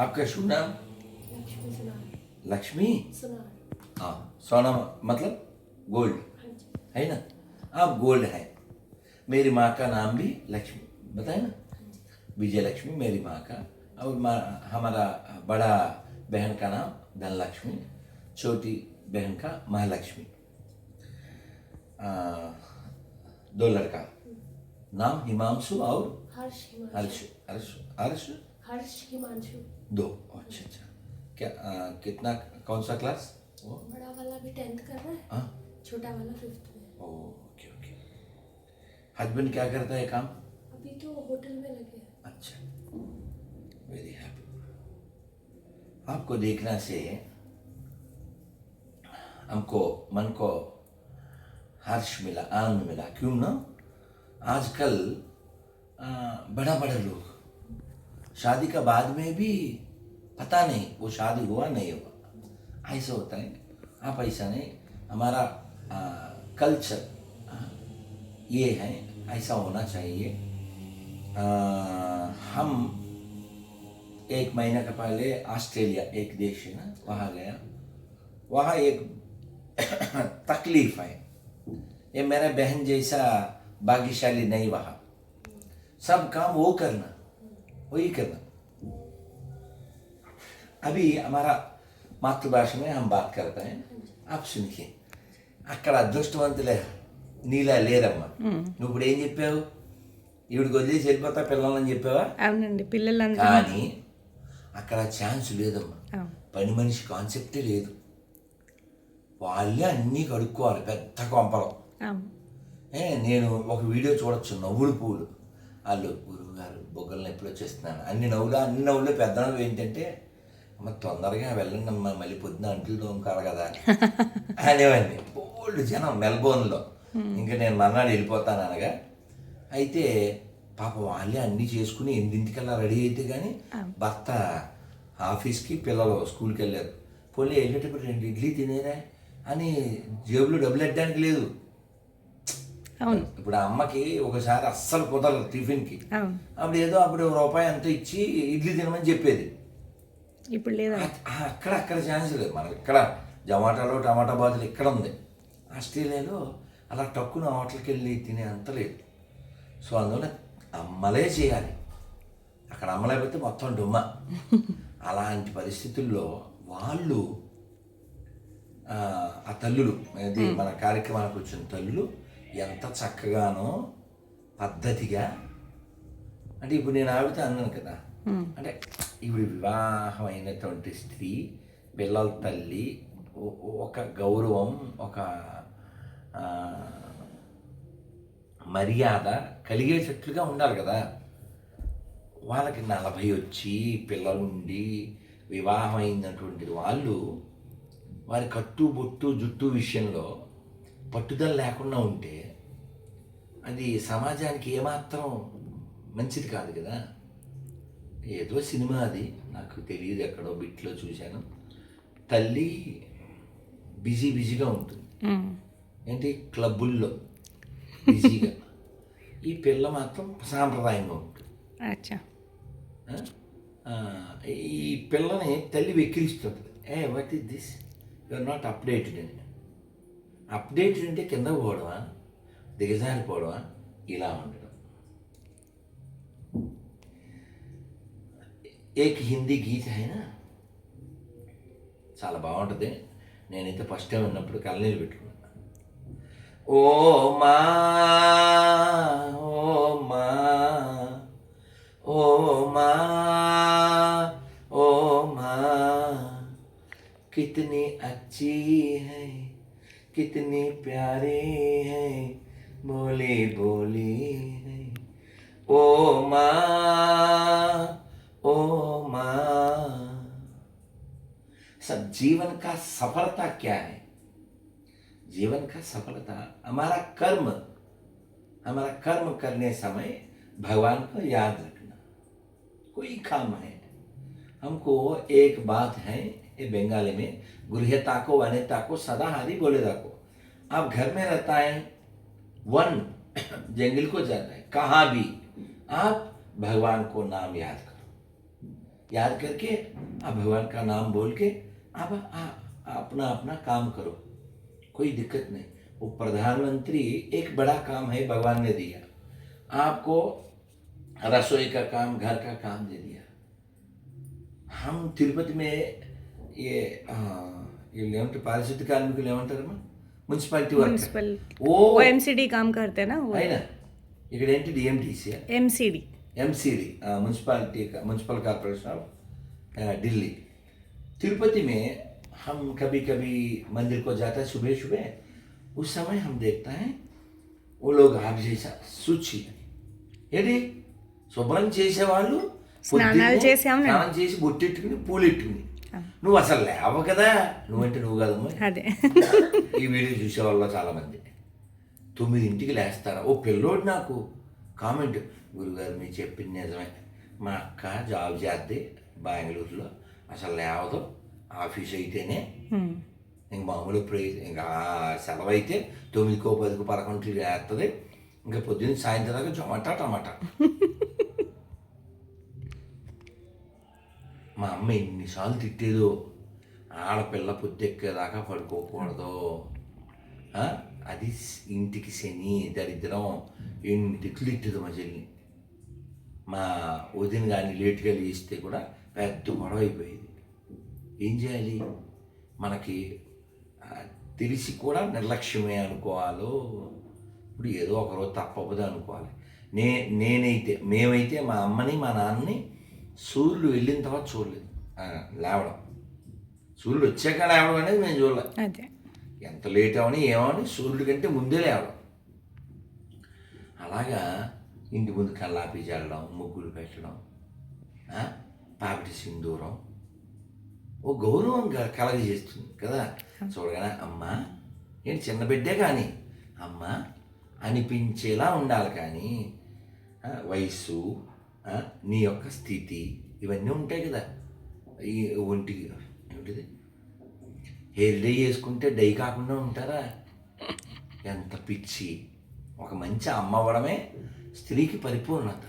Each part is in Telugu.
आपका शुभ नाम? लक्ष्मी हाँ। सोना मतलब गोल्ड। हाँ है ना? आप गोल्ड है। मेरी माँ का नाम भी लक्ष्मी बताए ना? विजय लक्ष्मी मेरी माँ का। और माँ हमारा बड़ा बहन का नाम धनलक्ष्मी छोटी बहन का महालक्ष्मी। दो लड़का। नाम हिमांशु और हर्ष हर्ष हर्ष हर्ष। हर्ष हिमांशु। दो। अच्छा अच्छा। क्या आ, कितना कौन सा क्लास वो? बड़ा वाला भी टेंथ कर रहा है? हाँ छोटा वाला फिफ्थ में। ओके ओके हस्बैंड क्या करता है काम? अभी तो होटल में लगे हैं। अच्छा। वेरी हैप्पी आपको देखना से हमको मन को हर्ष मिला आनंद मिला। क्यों ना? आजकल बड़ा बड़ा लोग। शादी का बाद में भी पता नहीं वो शादी हुआ नहीं हुआ ऐसा होता है। आप ऐसा नहीं। हमारा कल्चर ये है। ऐसा होना चाहिए। आ, हम एक महीने का पहले ऑस्ट्रेलिया एक देश है ना वहाँ गया। वहाँ एक तकलीफ़ है। ये मेरा बहन जैसा भाग्यशाली नहीं वहाँ। सब काम वो करना वही करना। अभी हमारा మాతృభాష में हम बात करते हैं आप सुनिए అక్కడ అదృష్టవంతులే నీలా లేరమ్మా నువ్వు ఇప్పుడు ఏం చెప్పావు ఈవిడికి వదిలేసి వెళ్ళిపోతా పిల్లలని చెప్పావా అవునండి పిల్లలంతా కానీ అక్కడ ఛాన్స్ లేదమ్మా అవును. పని మనిషి కాన్సెప్టే లేదు వాళ్ళే అన్నీ కడుక్కోవాలి పెద్ద కొంపలం అవును ఏ, నేను ఒక వీడియో చూడొచ్చు నవ్వులు పూలు వాళ్ళు గురువు గారు బొగ్గలు నొప్పులు వచ్చేస్తున్నాను అన్ని నవ్వులు అన్ని నవ్వులు పెద్ద నవ్వు ఏంటంటే అమ్మ తొందరగా వెళ్ళండి అమ్మా మళ్ళీ పొద్దున అంట్లు తోముకాలి కదా అనేవాడిని. బోల్డ్ జనం మెల్బోర్న్లో. ఇంకా నేను మర్నాడు వెళ్ళిపోతాను అనగా అయితే పాప వాళ్ళే అన్నీ చేసుకుని ఎనిమిదింటికల్లా రెడీ అయితే కానీ భర్త ఆఫీస్కి పిల్లలు స్కూల్కి వెళ్ళారు పోలీ వెళ్ళేటప్పుడు రెండు ఇడ్లీ తినేరా అని జేబులో డబ్బులు పెట్టడానికి లేదు. అవును. ఇప్పుడు అమ్మకి ఒకసారి అస్సలు కుదరదు టిఫిన్కి. అప్పుడు ఏదో అప్పుడు రూపాయి అంత ఇచ్చి ఇడ్లీ తినమని చెప్పేది. ఇప్పుడు లేదా? అక్కడ అక్కడ ఛాన్స్ లేదు. మనకి ఇక్కడ జమాటాలో టమాటా బాతులు ఇక్కడ ఉంది. ఆస్ట్రేలియాలో అలా టక్కున హోటల్కి వెళ్ళి తినే అంత లేదు. సో అందువల్ల అమ్మలే చేయాలి. అక్కడ అమ్మలేకపోతే మొత్తం డుమ్మ. అలాంటి పరిస్థితుల్లో వాళ్ళు ఆ, తల్లులు అది మన కార్యక్రమానికి వచ్చిన తల్లులు ఎంత చక్కగానో పద్ధతిగా అంటే ఇప్పుడు నేను ఆవిడతో అన్నాను కదా అంటే ఇప్పుడు వివాహం అయినటువంటి స్త్రీ పిల్లల తల్లి ఒక గౌరవం ఒక మర్యాద కలిగేటట్లుగా ఉండాలి కదా. వాళ్ళకి నలభై వచ్చి పిల్లలుండి వివాహం అయినటువంటి వాళ్ళు వారి కట్టు బొట్టు జుట్టు విషయంలో పట్టుదల లేకుండా ఉంటే అది సమాజానికి ఏమాత్రం మంచిది కాదు కదా. ఏదో సినిమా అది నాకు తెలియదు ఎక్కడో బిట్లో చూశాను. తల్లి బిజీ బిజీగా ఉంటుంది. ఏంటి? క్లబ్బుల్లో బిజీగా. ఈ పిల్ల మాత్రం సాంప్రదాయంగా ఉంటుంది. ఈ పిల్లని తల్లి వెక్కిరిస్తుంటుంది ఏ what is this are not updated అని అప్డేటెడ్ అంటే కింద పోవడమా? దిగజారిపోవడమా? ఇలా ఉండడం. ఏక్ హిందీ గీత అయినా చాలా బాగుంటుంది నేనైతే ఫస్ట్ టైం విన్నప్పుడు కళ్ళనీళ్ళు పెట్టుకున్నాను ఓ మా ఓ మా ओ माँ ओ माँ कितनी अच्छी है कितनी प्यारी है बोली बोली है ओ माँ ओ सब जीवन का सफलता क्या है? जीवन का सफलता, हमारा कर्म हमारा कर्म करने समय भगवान को याद रखना। कोई काम है। हमको एक बात है, ये बंगाली में गृहता को वनिता को सदाहारी बोलेदा को आप घर में रहता है, वन, जंगल को जाता है, कहाँ भी, आप भगवान को नाम याद याद करके आप भगवान का नाम बोल के आप अपना अपना काम करो। कोई दिक्कत नहीं। वो प्रधानमंत्री एक बड़ा काम है भगवान ने दिया। आपको रसोई का काम घर का काम दे दिया। हम तिरुपति में ये ये लेवंट पारिशुद्ध कार्मिक लेवंट मुन्सिपालिटी वर्क वो एमसीडी काम करते हैं ना वो। है ना? इकडेंटी डीएमटीसी एमसीडी एमसीडी म्यूनसिपालिटी का municipal corporation of Delhi Tirupati में हम कभी कभी मंदिर को जाता है सुबह सुबह उस समय हम देखते हैं वो लोग आप जैसा శుచి ఏంటి శుభ్రం చేసేవాళ్ళు స్నానాలు పొద్దున్నే చేసాం నేను. స్నానం చేసి బొట్టెట్టుకుని పూలెట్టుకుని నువ్వు అసలు లేవు కదా నువ్వంటే నువ్వు కదమ్మా అదే ఈ వీడియో చూసేవాళ్ళు చాలా మంది తొమ్మిదింటికి లేస్తారా ఓ పిల్లోడు నాకు కామెంట్. గురుగారు మీరు చెప్పింది నిజమే. మా అక్క జాబ్ చేద్ది బెంగళూరులో. అసలు లేవదు. ఆఫీస్ అయితేనే. ఇంక మామూలు ప్రే ఇంకా సెలవు అయితే తొమ్మిదికో పదికో పదకొండుకి వేస్తుంది ఇంకా పొద్దున్న సాయంత్రం దాకా జొమాటా టమాటా మా అమ్మ ఎన్నిసార్లు తిట్టేదో. ఆడపిల్ల పొద్దెక్కేదాకా పడుకోకూడదు. ఆ? అది ఇంటికి శని దరిద్రం ఎన్ని తిట్లు తిట్టదు మా చెల్లి మా వదిన కానీ లేట్గా లేస్తే కూడా పెద్ద గొడవ అయిపోయేది. ఏం చేయాలి? మనకి తెలిసి కూడా నిర్లక్ష్యమే అనుకోవాలో. ఇప్పుడు ఏదో ఒకరోజు తప్పదు అనుకోవాలి. నే నేనైతే మేమైతే మా అమ్మని మా నాన్నని సూర్యుడు వెళ్ళిన తర్వాత చూడలేదు. లేవడం. సూర్యుడు వచ్చాక లేవడం అనేది మేము చూడలేదు అదే. ఎంత లేట్ అవని ఏమని సూర్యుడి కంటే ముందే లేవడం. అలాగా ఇంటి ముందు కల్లాపి చల్లడం ముగ్గులు పెట్టడం పాపిటి సింధూరం. ఓ గౌరవం కలగజేస్తుంది కదా. చూడగానే అమ్మ ఏంటి చిన్న బిడ్డే కానీ? అమ్మ అనిపించేలా ఉండాలి కానీ వయస్సు నీ యొక్క స్థితి ఇవన్నీ ఉంటాయి కదా. ఈ ఒంటికి ఏమిటిది హెయిర్ డై చేసుకుంటే డై కాకుండా ఉంటారా? ఎంత పిచ్చి. ఒక మంచి అమ్మ అవ్వడమే స్త్రీకి పరిపూర్ణత.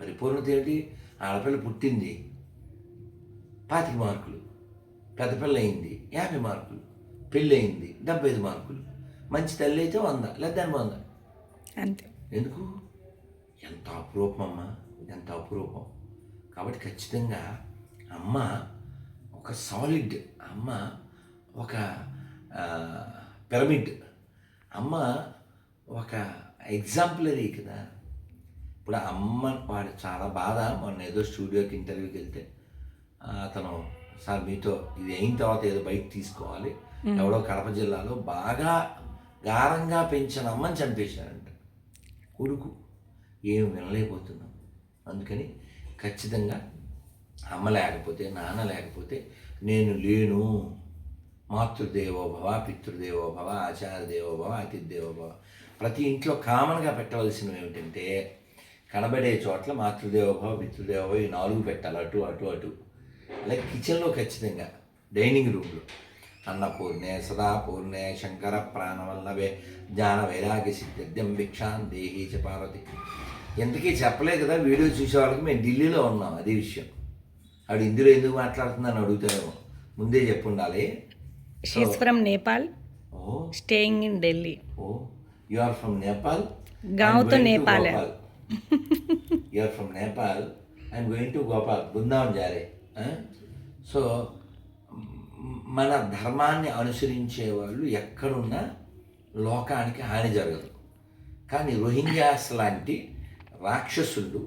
పరిపూర్ణత ఏంటి? ఆడపిల్ల పుట్టింది. పాతిక మార్కులు. పెద్ద పిల్ల అయింది. యాభై మార్కులు. పెళ్ళి అయింది. డెబ్బై ఐదు మార్కులు. మంచి తల్లి అయితే వంద లేదా వంద. అంతే. ఎందుకు? ఎంత అపురూపం అమ్మ. ఎంత అపురూపం. కాబట్టి ఖచ్చితంగా అమ్మ ఒక సాలిడ్ అమ్మ ఒక పిరమిడ్ అమ్మ ఒక ఎగ్జాంపులరీ కదా. ఇప్పుడు అమ్మ వాడు చాలా బాధ. మొన్న ఏదో స్టూడియోకి ఇంటర్వ్యూకి వెళ్తే అతను సార్ మీతో ఇది అయిన తర్వాత ఏదో బయట తీసుకోవాలి. ఎవడో కడప జిల్లాలో బాగా గారంగా పెంచిన అమ్మని చంపేశారంట. కొడుకు ఏం వినలేకపోతున్నాం. అందుకని ఖచ్చితంగా అమ్మ లేకపోతే నాన్న లేకపోతే నేను లేను. మాతృదేవోభవ పితృదేవోభవ ఆచారదేవోభవ అతిథిదేవోభవ ప్రతి ఇంట్లో కామన్గా పెట్టవలసినవి ఏమిటంటే కనబడే చోట్ల మాతృదేవోభవ పితృదేవోభవ ఈ నాలుగు పెట్టాలి. అటు అటు అటు. అలాగే కిచెన్లో ఖచ్చితంగా డైనింగ్ రూమ్లో. అన్నపూర్ణే సదాపూర్ణే శంకర ప్రాణవల్లవే జ్ఞాన వైరాగ్య సిద్ధ్యం భిక్షాన్ దేహీ చ పార్వతి. ఎందుకీ చెప్పలే కదా వీడియో చూసే వాళ్ళకి మేము ఢిల్లీలో ఉన్నాం అదే విషయం. ఆవిడ ఇందులో ఎందుకు మాట్లాడుతుందని అడుగుతారేమో ముందే చెప్పుండాలి. She's from Nepal staying in Delhi oh. You are from Nepal గావ్తో Nepal you are from Nepal and going to Gopal Brindavan జారే. సో మన ధర్మాన్ని అనుసరించే వాళ్ళు ఎక్కడున్నా లోకానికి హాని జరగదు. కానీ రోహింగ్యాస్ లాంటి రాక్షసులు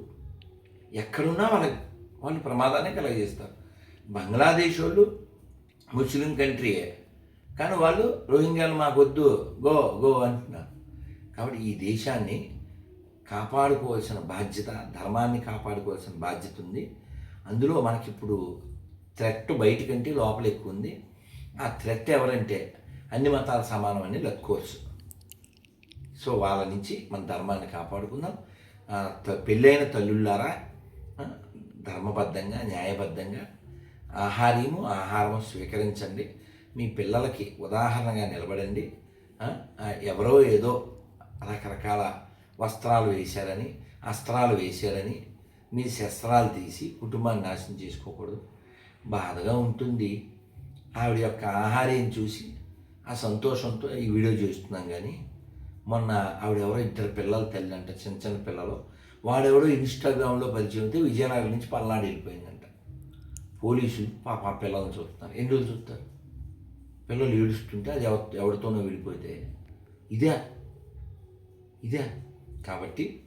ఎక్కడున్నా వాళ్ళకి వాళ్ళు ప్రమాదాన్ని కలగజేస్తారు. బంగ్లాదేశ్ వాళ్ళు ముస్లిం కంట్రీయే. కానీ వాళ్ళు రోహింగ్యాలు మాకొద్దు గో గో అంటున్నారు. కాబట్టి ఈ దేశాన్ని కాపాడుకోవాల్సిన బాధ్యత ధర్మాన్ని కాపాడుకోవాల్సిన బాధ్యత ఉంది. అందులో మనకిప్పుడు థ్రెట్ బయట కంటే లోపల ఎక్కువ ఉంది ఆ థ్రెట్ ఎవరంటే అన్ని మతాల సమానం అని లక్కోర్స్ సో వాళ్ళ నుంచి మన ధర్మాన్ని కాపాడుకుందాం. త- పెళ్ళైన తల్లుళ్ళారా ధర్మబద్ధంగా న్యాయబద్ధంగా ఆహార్యము ఆహారము స్వీకరించండి. మీ పిల్లలకి ఉదాహరణగా నిలబడండి. ఎవరో ఏదో రకరకాల వస్త్రాలు వేశారని అస్త్రాలు వేశారని మీ శస్త్రాలు తీసి కుటుంబాన్ని నాశనం చేసుకోకూడదు. బాధగా ఉంటుంది. ఆవిడ యొక్క ఆహార్యం చూసి ఆ సంతోషంతో ఈ వీడియో చేస్తున్నాం కానీ మొన్న ఆవిడెవరో ఇద్దరు పిల్లల తల్లి అంట చిన్న చిన్న పిల్లలు. వాడెవడో ఇన్స్టాగ్రామ్లో పరిచయం అయితే విజయనగరం నుంచి పల్నాడు వెళ్ళిపోయిందంట. పోలీసులు పాప ఆ పిల్లల్ని చూస్తున్నారు. ఎన్ని రోజులు చూస్తారు? పిల్లలు ఏడుస్తుంటే అది ఎవరితోనో వెళ్ళిపోతే. ఇదే ఇదే. కాబట్టి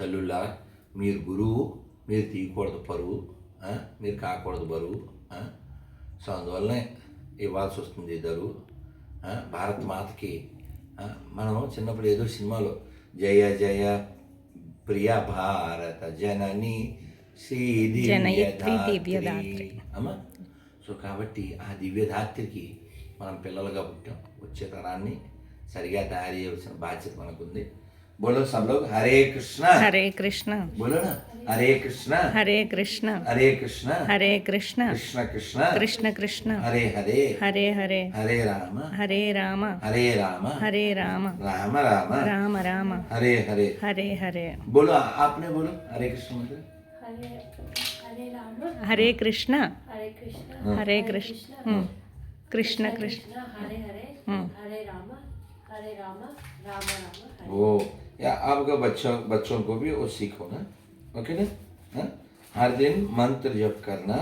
తల్లుళ్ళారా మీరు గురువు మీరు తీయకూడదు పరువు మీరు కాకూడదు బరువు సో అందువల్లనే ఇవ్వాల్సి వస్తుంది ఇద్దరు భారత భారత్ మాతకి మనం చిన్నప్పుడు ఏదో సినిమాలో జయ జయ ప్రియ భారత జనని శ్రీ. అమ్మా? సో కాబట్టి ఆ దివ్యధాత్రికి మనం పిల్లలుగా పుట్టాం. వచ్చే తరాన్ని సరిగా తయారు చేయవలసిన బాధ్యత మనకుంది. बोलो सब लोग हरे कृष्णा। हरे कृष्णा। बोलो ना हरे कृष्णा। हरे कृष्णा। हरे कृष्णा। हरे कृष्णा। कृष्ण कृष्ण। कृष्ण कृष्ण। हरे हरे। हरे हरे। हरे राम। हरे राम। हरे राम। हरे राम। राम राम। राम राम। हरे हरे। हरे हरे। बोलो आपने बोलो हरे कृष्ण हरे कृष्णा। हरे कृष्णा। हरे हम्म। कृष्ण। कृष्ण। कृष्ण हरे हरे। हम्म। हरे राम। हरे राम राम राम वो या आपका बच्चों बच्चों को भी वो सीखो ना। ओके ना? हाँ? हर दिन मंत्र जप करना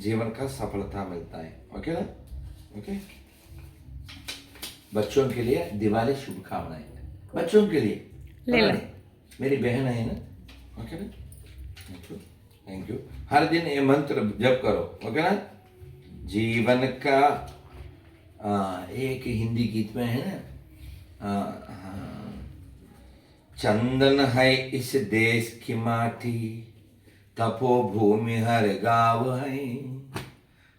जीवन का सफलता मिलता है। ओके ना? ओके बच्चों के लिए दिवाली शुभकामनाएँ। बच्चों के लिए। ले लो। मेरी बहन है ना? ओके ना? थैंक यू थैंक यू हर दिन ये मंत्र जप करो। ओके ना? जीवन का आ, एक हिंदी गीत में है ना? हाँ, चंदन है इस देश की माटी तपो भूमि हर गाँव है।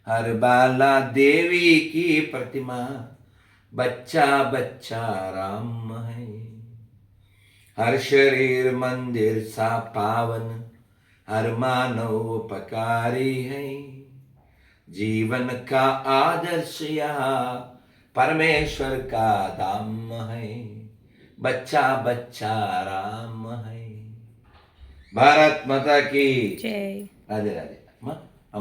हर बाला देवी की प्रतिमा बच्चा बच्चा राम है। हर शरीर मंदिर सा पावन हर मानव उपकारी है। जीवन का आदर्श यह परमेश्वर का धाम है बच्चा बच्चा राम है। भारत माता की राधे राधे।